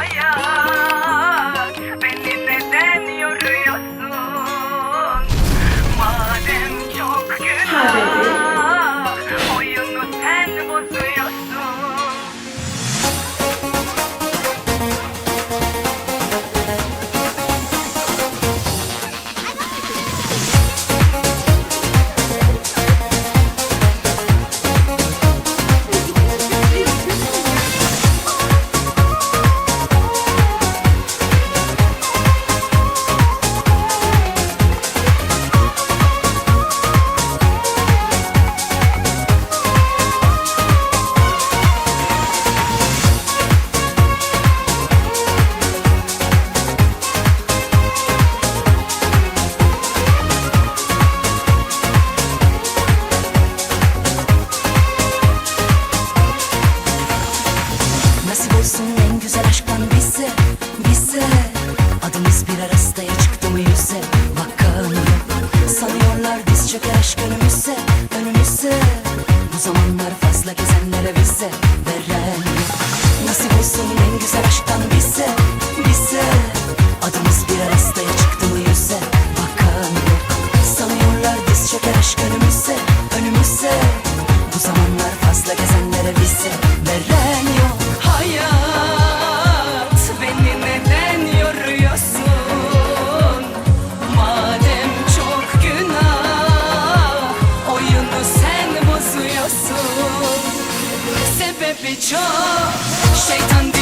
可以啊 küçük aşkını bir çağ Şeytan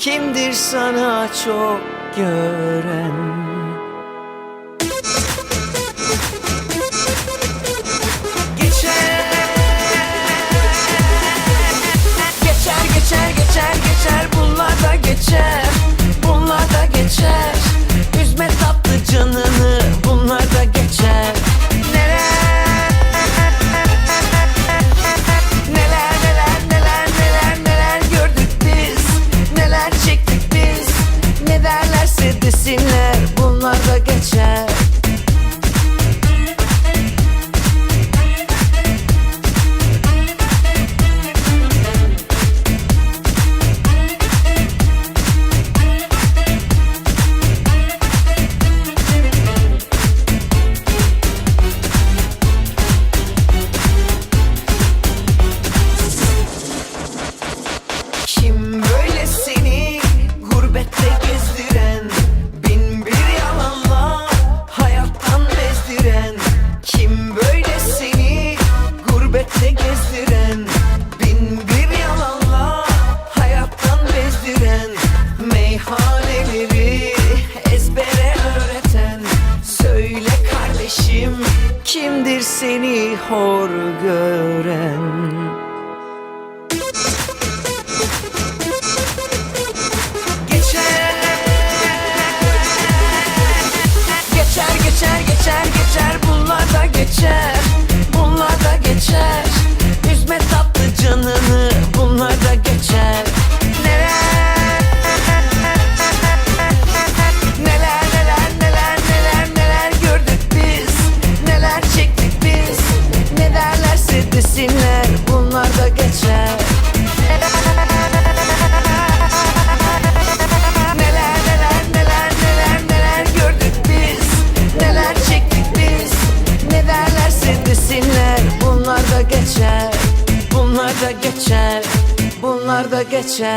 Kimdir sana çok gören? dersi desinler bunlar da geçer. seni hor gören. Geçer Geçer geçer geçer bunlar da geçer Bunlar da geçer. geçer.